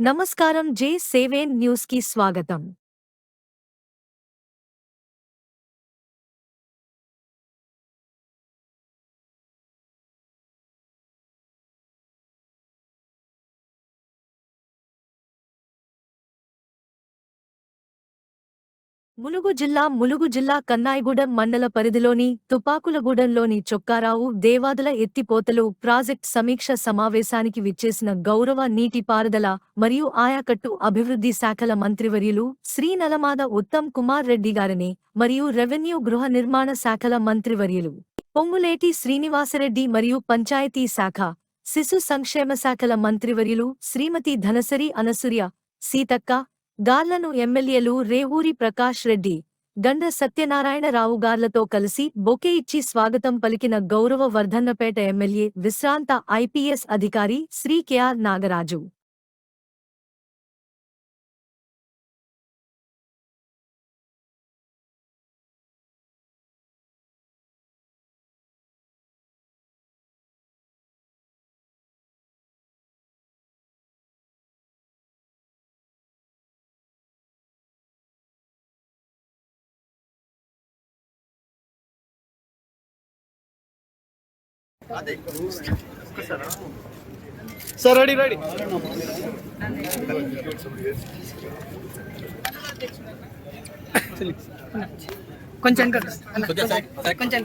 నమస్కారం జే seven news కి స్వాగతం ములుగు జిల్లా ములుగు జిల్లా కన్నాయిగూడెం మండల పరిధిలోని తుపాకులగూడెంలోని చొక్కారావు దేవాదుల ఎత్తిపోతలు ప్రాజెక్ట్ సమీక్ష సమావేశానికి విచ్చేసిన గౌరవ నీటిపారుదల మరియు ఆయాకట్టు అభివృద్ధి శాఖల మంత్రివర్యులు శ్రీ నలమాద ఉత్తమ్ కుమార్ రెడ్డి గారిని మరియు రెవెన్యూ గృహ నిర్మాణ శాఖల మంత్రివర్యులు పొంగులేటి శ్రీనివాసరెడ్డి మరియు పంచాయతీ శాఖ శిశు సంక్షేమ శాఖల మంత్రివర్యులు శ్రీమతి ధనసరి అనసూయ సీతక్క గార్లను ఎమ్మెల్యేలు రేవూరి ప్రకాష్ రెడ్డి గండ సత్యనారాయణరావు గార్లతో కలిసి బొకే ఇచ్చి స్వాగతం పలికిన గౌరవ వర్ధన్నపేట ఎమ్మెల్యే విశ్రాంత ఐపీఎస్ అధికారి Shri KR Nagaraju. Sir ready ready కొంచెం ఇంకా కొంచెం